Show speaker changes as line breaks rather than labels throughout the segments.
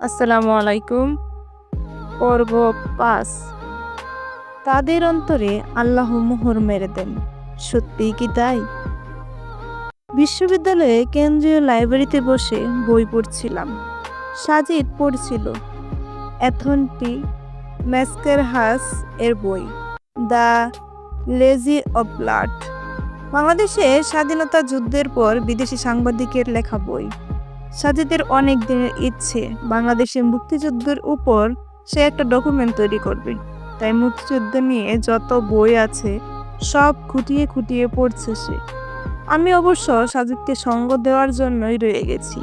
আসসালামু আলাইকুম। পর্ব পাঁচ। তাদের অন্তরে আল্লাহ মোহর মেরে দেন। সত্যিই কি তাই? বিশ্ববিদ্যালয়ে কেন্দ্রীয় লাইব্রেরিতে বসে বই পড়ছিলাম। সাজিদ পড়ছিল অ্যাথনটি ম্যাস্কের হাস এর বই, দ্য লেজি অফ ব্লাড। বাংলাদেশে স্বাধীনতা যুদ্ধের পর বিদেশি সাংবাদিকের লেখা বই। সাজিদের অনেক দিনের ইচ্ছে বাংলাদেশের মুক্তিযুদ্ধের উপর সে একটা ডকুমেন্ট তৈরি করবে। তাই মুক্তিযুদ্ধ নিয়ে যত বই আছে, সব খুঁটিয়ে খুঁটিয়ে পড়ছে সে। আমি অবশ্য সাজিদকে সঙ্গ দেওয়ার জন্যই রয়ে গেছি।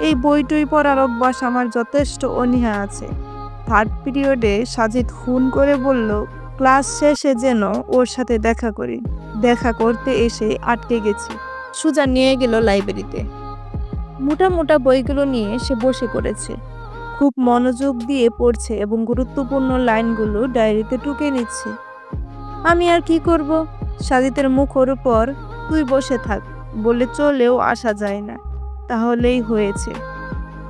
এই বইটই পড়ার অভ্যাস আমার যথেষ্ট অনীহা আছে। থার্ড পিরিয়ডে সাজিদ খুন করে বলল, ক্লাস শেষে যেন ওর সাথে দেখা করি। দেখা করতে এসে আটকে গেছি। সুজা নিয়ে গেল লাইব্রেরিতে মোটা মোটা বইগুলো নিয়ে সে বসে করেছে। খুব মনোযোগ দিয়ে পড়ছে এবং গুরুত্বপূর্ণ লাইনগুলো ডায়েরিতে টুকে নিচ্ছে। আমি আর কি করব? সাজিতের মুখর উপর, তুই বসে থাক, বলে চলেও আসা যায় না। তাহলেই হয়েছে।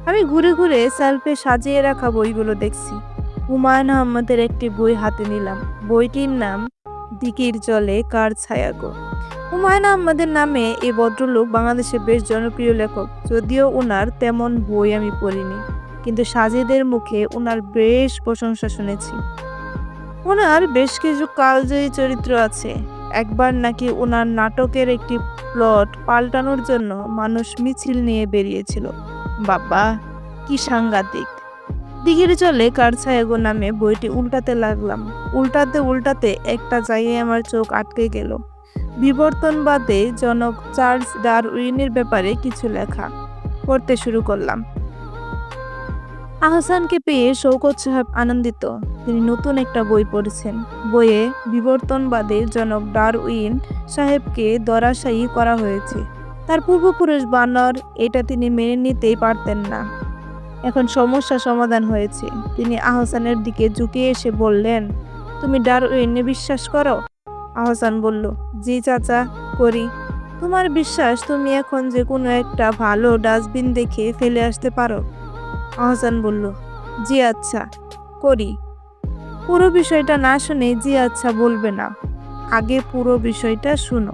আমি ঘুরে ঘুরে সেলফে সাজিয়ে রাখা বইগুলো দেখছি। হুমায়ুন আহমদের একটি বই হাতে নিলাম। বইটির নাম, দিকির জলে কার ছায়া গো? হুমায়ুন আহমদের নামে এই ভদ্রলোক বাংলাদেশে বেশ জনপ্রিয় লেখক। যদিও ওনার তেমন বই আমি পড়িনি, কিন্তু সাজিদের মুখে ওনার বেশ প্রশংসা শুনেছি। ওনার বেশ কিছু কালজয়ী চরিত্র আছে। একবার নাকি ওনার নাটকের একটি প্লট পাল্টানোর জন্য মানুষ মিছিল নিয়ে বেরিয়েছিল। বাবা, কি সাংঘাতিক। দিঘির চলে কারছায়াগো নামে বইটি উল্টাতে লাগলাম। উল্টাতে উল্টাতে একটা জায়গায় আমার চোখ আটকে গেল। বিবর্তনবাদে জনক চার্লস ডারউইনের ব্যাপারে কিছু লেখা পড়তে শুরু করলাম। আহসানকে পেয়ে শৌকত সাহেব আনন্দিত। তিনি নতুন একটা বই পড়েছেন। বইয়ে বিবর্তনবাদে জনক ডারউইন সাহেবকে দরাশায়ী করা হয়েছে। তার পূর্বপুরুষ বানর এটা তিনি মেনে নিতেই পারতেন না। এখন সমস্যা সমাধান হয়েছে। তিনি আহসানের দিকে ঝুঁকে এসে বললেন, তুমি ডারউইনে বিশ্বাস করো? আহসান বলল, জি চাচা, করি। তোমার বিশ্বাস, তুমি এখন যে কোনো একটা ভালো ডাস্টবিন দেখে ফেলে আসতে পারো? আহসান বলল, জি আচ্ছা করি। পুরো বিষয়টা না শুনে জি আচ্ছা বলবে না। আগে পুরো বিষয়টা শুনো।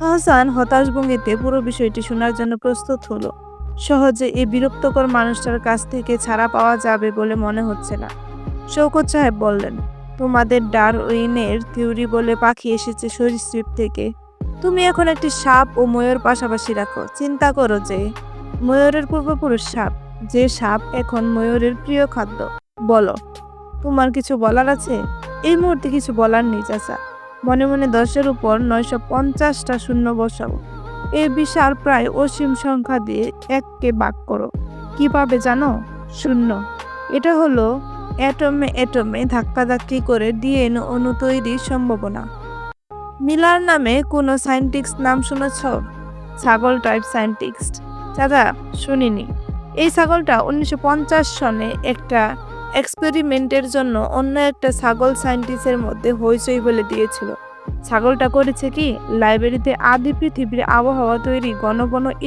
আহসান হতাশ ভঙ্গিতে পুরো বিষয়টি শোনার জন্য প্রস্তুত হলো। সহজে এই বিরক্তকর মানুষটার কাছ থেকে ছাড়া পাওয়া যাবে বলে মনে হচ্ছে না। শৌকত সাহেব বললেন তোমাদের ডারউইনের থিওরি বলে পাখি এসেছে সরীসৃপ থেকে। তুমি এখন একটি সাপ ও ময়ূর পাশাপাশি রাখো। চিন্তা করো যে, ময়ূরের পূর্বপুরুষ সাপ, যে সাপ এখন ময়ূরের প্রিয় খাদ্য। বলো, তোমার কিছু বলার আছে? এই মুহূর্তে কিছু বলার নেই, চাচা। মনে মনে দশের উপর নয়শো পঞ্চাশটা শূন্য বসাও। এই বিশাল প্রায় অসীম সংখ্যা দিয়ে এককে বাক করো। কীভাবে জানো? শূন্য। এটা হলো অ্যাটমে অ্যাটমে ধাক্কাধাক্কি করে ডিএনএ অণু তৈরির সম্ভাবনা। মিলার নামে কোনো সায়েন্টিস্ট নাম শুনেছ? ছাগল টাইপ সায়েন্টিস্ট চাচা, শুনিনি। এই ছাগলটা উনিশশো পঞ্চাশ সনে একটা এক্সপেরিমেন্টের জন্য অন্য একটা ছাগল সায়েন্টিস্টের মধ্যে হইচই বলে দিয়েছিল। ছাগলটা করেছে কি? লাইব্রেরিতে আদি পৃথিবীর আবহাওয়া তৈরি ঘন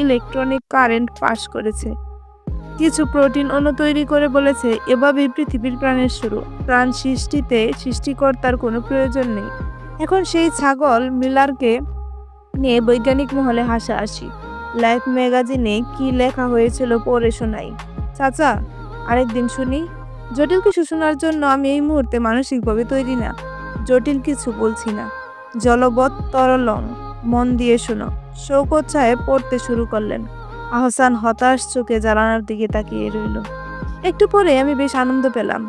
ইলেকট্রনিক কারেন্ট পাস করেছে। কিছু প্রোটিন অণু তৈরি করে বলেছে, এভাবেই পৃথিবীর প্রাণের শুরু। প্রাণ সৃষ্টিতে সৃষ্টিকর্তার কোনো প্রয়োজন নেই। এখন সেই ছাগল মিলারকে নিয়ে বৈজ্ঞানিক মহলে হাসাহাসি। লাইফ ম্যাগাজিনে কি লেখা হয়েছিল পড়ে শোনাই। চাচা, আরেকদিন শুনি। জটিল কিছু শোনার জন্য আমি এই মুহূর্তে মানসিকভাবে তৈরি না। জটিল কিছু বলছি না। জলবৎ তরলং, মন দিয়ে শোনো। শৌকত পড়তে শুরু করলেন। আহসান হতাশ চোখে জানালার দিকে তাকিয়ে রইল। একটু পরে আমি বেশ আনন্দ পেলাম।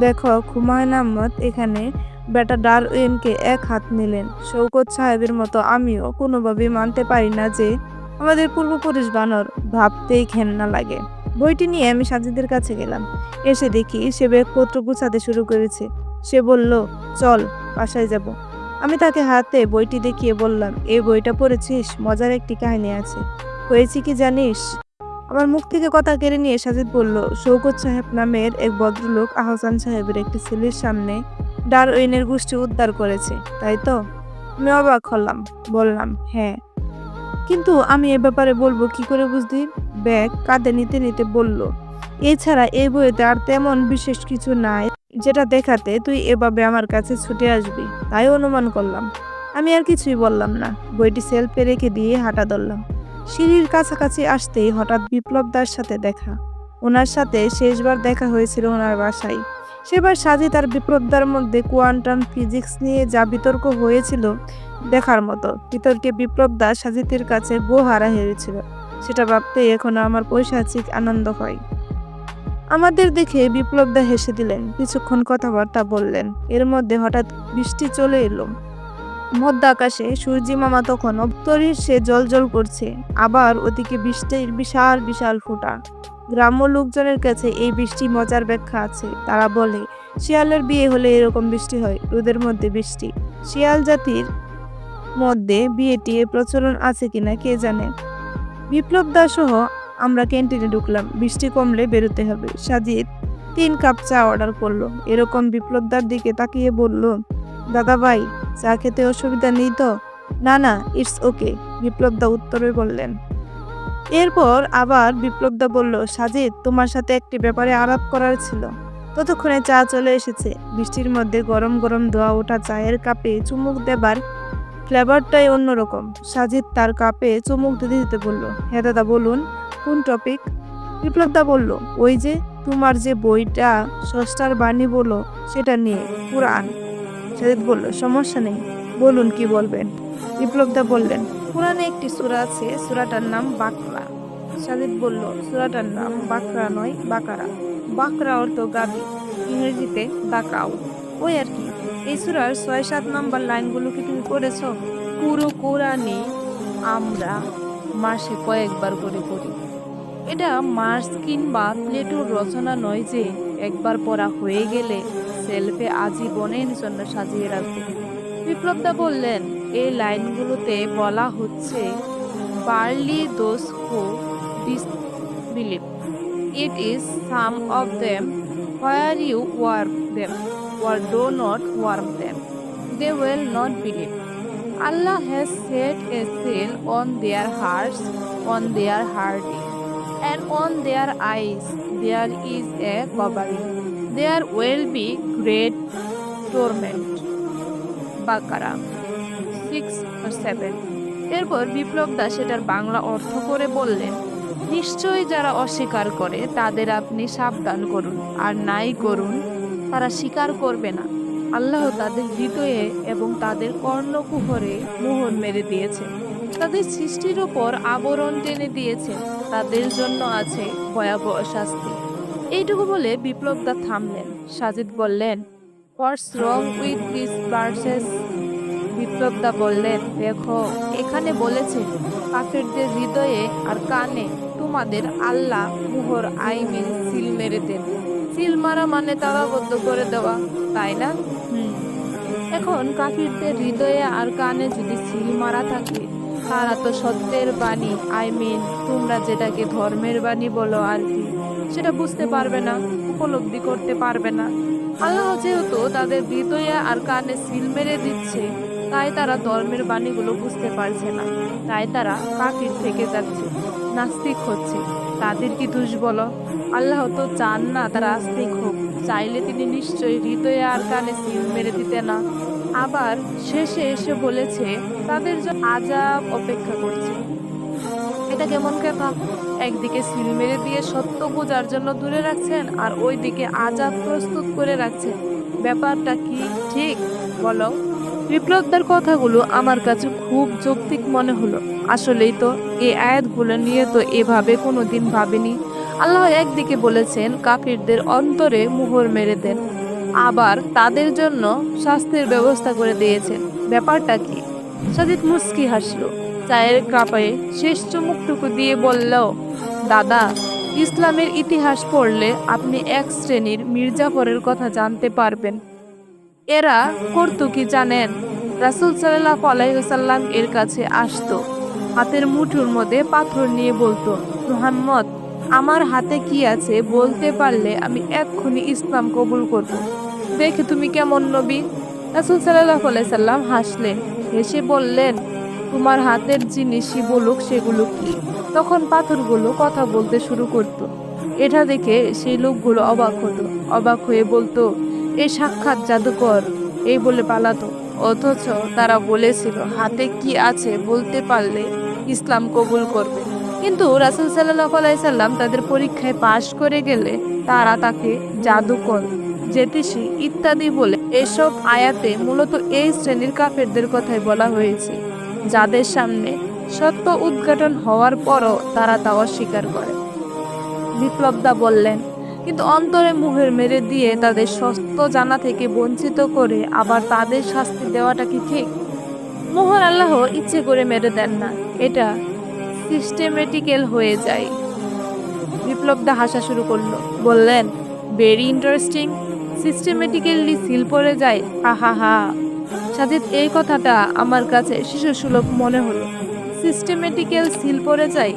দেখো, হুমায়ুন আহমদ এখানে বেটা ডারউইনকে এক হাত নিলেন। শৌকত সাহেবের মতো আমিও কোনোভাবেই মানতে পারি না যে আমাদের পূর্বপুরুষ বানর ভাবতেই ঘেন্না লাগে। বইটি নিয়ে আমি সাজিদের কাছে গেলাম। এসে দেখি সে ব্যাগপত্র গুছাতে শুরু করেছে। সে বলল, চল, বাসায় যাব। আমি তাকে হাতে বইটি দেখিয়ে বললাম, এই বইটা পড়েছিস? মজার একটি কাহিনী আছে। হয়েছে কি জানিস? আমার মুখ থেকে কথা কেড়ে নিয়ে সাজিদ বলল শৌকত সাহেব নামের এক ভদ্রলোক আহসান সাহেবের একটি ছেলের সামনে ডারউইনের গোষ্ঠী উদ্ধার করেছে, তাই তো? আমি অবাক হলাম, বললাম হ্যাঁ। কিন্তু আমি এ ব্যাপারে বলব কি করে বুঝলি? ব্যাগ কাঁধে নিতে নিতে বলল, এছাড়া এই বইতে আর তেমন বিশেষ কিছু নাই, যেটা দেখাতে তুই এভাবে আমার কাছে ছুটে আসবি। তাই অনুমান করলাম। আমি আর কিছুই বললাম না। বইটি সেলফে রেখে দিয়ে হাঁটা ধরলাম। সিঁড়ির কাছাকাছি আসতেই হঠাৎ বিপ্লব দার সাথে দেখা। ওনার সাথে শেষবার দেখা হয়েছিল ওনার বাসায়। সেবার সাজিদ আর বিপ্লবদার মধ্যে কোয়ান্টাম ফিজিক্স নিয়ে যা বিতর্ক হয়েছিল দেখার মতো। বিতর্কে বিপ্লবদা সাজিদের কাছে গো হারা হেরেছিল। সেটা ভাবতেই এখনও আমার পৈশাচিক আনন্দ হয়। আমাদের দেখে বিপ্লবদা হেসে দিলেন, কিছুক্ষণ কথাবার্তা বললেন। এর মধ্যে হঠাৎ বৃষ্টি চলে এলো। মধ্য আকাশে সূর্যি মামা তখন অবতরীর সে জল করছে। আবার ওদিকে বৃষ্টির বিশাল বিশাল ফোঁটা। গ্রাম্য লোকজনের কাছে এই বৃষ্টি মজার ব্যাখ্যা আছে। তারা বলে, শিয়ালের বিয়ে হলে এরকম বৃষ্টি হয়, রোদের মধ্যে বৃষ্টি। শিয়াল জাতির মধ্যে বিয়েটি প্রচলন আছে কিনা কে জানে? বিপ্লব দাস সহ আমরা ক্যান্টিনে ঢুকলাম, বৃষ্টি কমলে বেরোতে হবে। সাজিদ তিন কাপ চা অর্ডার করল। এরকম বিপ্লবদার দিকে তাকিয়ে বলল দাদা ভাই চা খেতে অসুবিধা নেই তো? না না ইটস ওকে বিপ্লবদা উত্তরে বললেন। এরপর আবার বিপ্লবদা বলল, সাজিদ, তোমার সাথে একটি ব্যাপারে আলাপ করার ছিল। ততক্ষণে চা চলে এসেছে। বৃষ্টির মধ্যে গরম গরম ধোয়া ওঠা চায়ের কাপে চুমুক দেবার ফ্লেভারটাই অন্যরকম। সাজিদ তার কাপে চুমুক দিতে দিতে বলল হ্যাঁ দাদা, বলুন, কোন টপিক বিপ্লবদা বলল, ওই যে, তোমার যে বইটা ষষ্ঠার বাণী বলো, সেটা নিয়ে পুরাণ সাজিদ বলল, সমস্যা নেই, বলুন কি বলবেন? বিপ্লবদা বললেন, পুরাণে একটি সূরা আছে, সূরাটার নাম বাকরা। সাজিদ বলল, সূরাটার নাম বাকরা নয়, বাকারা। বাকরা অর্থ গাবি ইংরেজিতে দাকাও ওই আর কি। এই সূরার ছয়, সাত নম্বর লাইনগুলো কি তুমি করেছ পুরো কোরআনে আমরা মাসে কয়েকবার করে পড়ি। এটা মার্স কিংবা প্লেটোর রচনা নয় যে একবার পড়া হয়ে গেলে সেলফে আজীবনের জন্য সাজিয়ে রাখবেন বিপ্লবদা বললেন এই লাইনগুলোতে বলা হচ্ছে, verily those who disbelieve it is same of them. Where you warn them? Or do not warn them. They will not believe. Allah has set a seal on their hearts, on their heart and on their eyes, there is a covering. There will be great torment. Baqarah six seven এরপর বিপ্লব দাস এটার বাংলা অর্থ করে বললেন, নিশ্চয়ই যারা অস্বীকার করে, তাদের আপনি সাবধান করুন। আর নাই করুন, তারা স্বীকার করবে না। আল্লাহ তাদের হৃদয়ে এবং তাদের কর্ণকুহরে মোহর মেরে দিয়েছে। তাদের সৃষ্টির ওপর আবরণ টেনে দিয়েছে। তাদের জন্য আছে ভয়াবহ শাস্তি। এইটুকু বলে বিপ্লব দা থামলেন। সাজিদ বললেন what's wrong with this verses বিপ্লবদা বললেন, দেখো, এখানে বলেছে, কাফেরদের হৃদয়ে আর কানে তোমাদের আল্লাহ মুহর আইমিন সিল মেরে দেন। সিল মারা মানে তালাবদ্ধ করে দেওয়া, তাই না? হুম। এখন কাফিরদের হৃদয়ে আর কানে যদি সিল মারা থাকে, তারা তো সত্যের বাণী আই মিন তোমরা যেটাকে ধর্মের বাণী বলো আর কি। সেটা বুঝতে পারবে না, উপলব্ধি করতে পারবে না। আল্লাহ যেহেতু তাদের হৃদয়ে আর কানে সিল মেরে দিচ্ছে, তাই তারা ধর্মের বাণীগুলো বুঝতে পারছে না। তাই তারা কাফির থেকে যাচ্ছে, নাস্তিক হচ্ছে। তাদের কি দোষ বলো? আল্লাহ তো চান না তারা আস্তিক হোক। চাইলে তিনি নিশ্চয়ই হৃদয়ে আর কানে সিল মেরে দিতে না। আবার শেষে এসে বলেছে, তাদের জন্য আজাব অপেক্ষা করছে। এটা কেমন কথা একদিকে সিল মেরে দিয়ে সত্য বোঝার জন্য দূরে রাখছেন আর ওইদিকে আজাব প্রস্তুত করে রাখছেন। ব্যাপারটা কি ঠিক? বলো। বিপ্লবদার কথাগুলো আমার কাছে খুব যৌক্তিক মনে হলো। আসলেই তো এই আয়াতগুলো নিয়ে তো এভাবে কোনো দিন ভাবিনি। আল্লাহ একদিকে বলেছেন, কাফিরদের অন্তরে মোহর মেরে দেন। আবার তাদের জন্য স্বাস্থ্যের ব্যবস্থা করে দিয়েছেন। ব্যাপারটা কি? সাজিদ মুস্কি হাসলো। চায়ের কাপে শেষ চুমুকটুকু দিয়ে বলল, দাদা, ইসলামের ইতিহাস পড়লে আপনি এক শ্রেণির মির্জাফরের কথা জানতে পারবেন। এরা করতো কি জানেন। রাসুল সাল্লাহ আলাইসাল্লাম এর কাছে আসতো। হাতের মুঠোর মধ্যে পাথর নিয়ে বলতো, মোহাম্মদ, আমার হাতে কি আছে বলতে পারলে আমি এক্ষুনি ইসলাম কবুল করব। দেখে তুমি কেমন নবী? রাসুল সাল্লাহ আলাইসাল্লাম হাসলেন, হেসে বললেন তোমার হাতের জিনিসই বলুক, সেগুলো কি? তখন পাথরগুলো কথা বলতে শুরু করত। এটা দেখে সেই লোকগুলো অবাক হতো। অবাক হয়ে বলতো এই সাক্ষাৎ জাদুকর, এই বলে পালাতো। অথচ তারা বলেছিল, হাতে কি আছে বলতে পারলে ইসলাম কবুল করবে। কিন্তু রাসুল সাল্লাহ আলাইসাল্লাম তাদের পরীক্ষায় পাশ করে গেলে তারা তাকে জাদুকর, জ্যোতিষী ইত্যাদি বলে এসব আয়াতে মূলত এই শ্রেণির কাফেরদের কথাই বলা হয়েছে। যাদের সামনে সত্য উদ্ঘাটন হওয়ার পরও তারা তা অস্বীকার করে। বিপ্লবদা বললেন, কিন্তু অন্তরে মুহের মেরে দিয়ে তাদের সত্য জানা থেকে বঞ্চিত করে আবার তাদের শাস্তি দেওয়াটা কি ঠিক? মোহন আল্লাহ ইচ্ছে করে মেরে দেন না, এটা সিস্টেমেটিক্যাল হয়ে যায়। বিপ্লবদা হাসা শুরু করল, বললেন ভেরি ইন্টারেস্টিং সিস্টেমেটিক্যালি সিল পড়ে যায় হা হা হা সাজিদ, এই কথাটা আমার কাছে শিশু সুলভ মনে হলো। সিস্টেমেটিক্যাল সিল পড়ে যায়,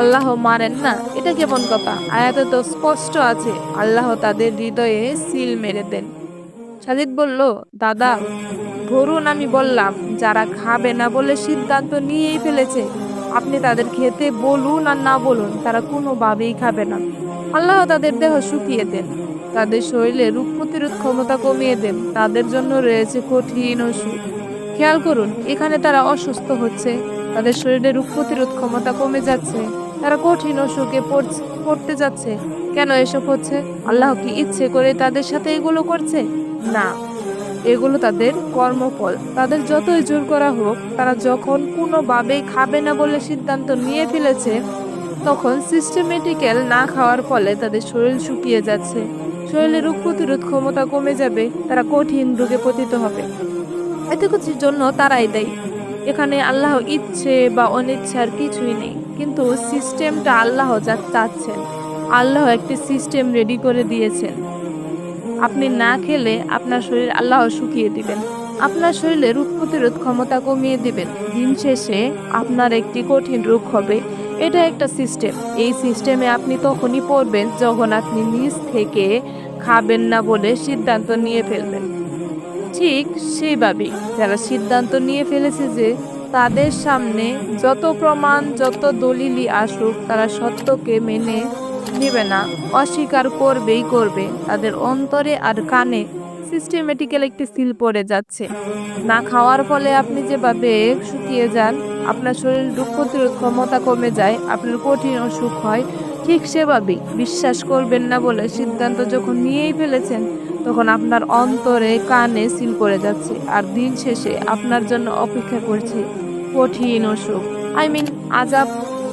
আল্লাহ মারেন না, এটা কেমন কথা? আয়াতে তো স্পষ্ট আছে, আল্লাহ তাদের হৃদয়ে সিল মেরে দেন। সাজিদ বলল, দাদা, ধরুন আমি বললাম, যারা খাবে না বলে সিদ্ধান্ত নিয়েই ফেলেছে, আপনি তাদের খেতে বলুন আর না বলুন, তারা কোনোভাবেই খাবে না। আল্লাহ তাদের দেহ শুকিয়ে দেন। তাদের শরীরে রোগ প্রতিরোধ ক্ষমতা কমিয়ে দেন। তাদের জন্য রয়েছে কঠিন ওষুধ। খেয়াল করুন, এখানে তারা অসুস্থ হচ্ছে। তাদের শরীরে রোগ প্রতিরোধ ক্ষমতা কমে যাচ্ছে। তারা কঠিন অসুখে পড়তে যাচ্ছে। কেন এসব হচ্ছে? আল্লাহ কি ইচ্ছে করে তাদের সাথে এগুলো করছে? না। এগুলো তাদের কর্মফল। তাদের যতই জোর করা হোক, তারা যখন কোনোভাবেই খাবে না বলে সিদ্ধান্ত নিয়ে ফেলেছে তখন সিস্টেমেটিক্যাল না খাওয়ার ফলে তাদের শরীর শুকিয়ে যাচ্ছে। শরীরে রোগ প্রতিরোধ ক্ষমতা কমে যাবে, তারা কঠিন রোগে পতিত হবে। এতে কিছুর জন্য তারাই দেয়। এখানে আল্লাহ ইচ্ছে বা অনিচ্ছার কিছুই নেই, কিন্তু সিস্টেমটা আল্লাহ যা চাচ্ছেন, আল্লাহ একটি সিস্টেম রেডি করে দিয়েছেন। আপনি না খেলে আপনার শরীর আল্লাহ শুকিয়ে দিবেন, আপনার শরীরে রোগ প্রতিরোধ ক্ষমতা কমিয়ে দিবেন। দিন শেষে আপনার একটি কঠিন রোগ হবে এটা একটা সিস্টেম এই সিস্টেমে আপনি তখনই পড়বেন যখন আপনি নিজ থেকে খাবেন না বলে সিদ্ধান্ত নিয়ে ফেলবেন। ঠিক সেইভাবেই যারা সিদ্ধান্ত নিয়ে ফেলেছে যে তাদের সামনে যত প্রমাণ, যত দলিলই আসুক, তারা সত্যকে মেনে নেবে না, অস্বীকার করবেই করবে। তাদের অন্তরে আর কানে সিস্টেমেটিক্যাল একটি সিল পড়ে যাচ্ছে। না খাওয়ার ফলে আপনি যেভাবে শুকিয়ে যান, আপনার শরীর রোগ প্রতিরোধ ক্ষমতা কমে যায়, আপনার কঠিন অসুখ হয়, ঠিক সেভাবেই বিশ্বাস করবেন না বলে সিদ্ধান্ত যখন নিয়েই ফেলেছেন, তখন আপনার অন্তরে কানে সিল পড়ে যাচ্ছে আর দিন শেষে আপনার জন্য অপেক্ষা করছে কঠিন অসুখ। আই মিন আজাব,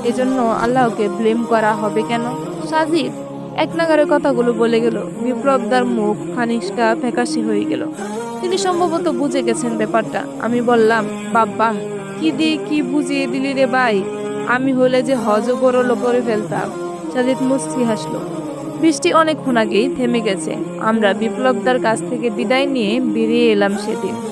এজন্য আল্লাহকে ব্লেম করা হবে কেন? সাজিদ এক নাগারে কথাগুলো বলে গেল। বিপ্লবদার মুখ খানিকটা ফ্যাকাশি হয়ে গেল। তিনি সম্ভবত বুঝে গেছেন ব্যাপারটা। আমি বললাম, বাব্বা, কি দিয়ে কি বুঝিয়ে দিলি রে ভাই? আমি হলে যে হজ গরল করে ফেলতাম। সাজিদ মুস্তি হাসলো। বৃষ্টি অনেকক্ষণ আগেই থেমে গেছে। আমরা বিপ্লবদার কাছ থেকে বিদায় নিয়ে বেরিয়ে এলাম সেদিন।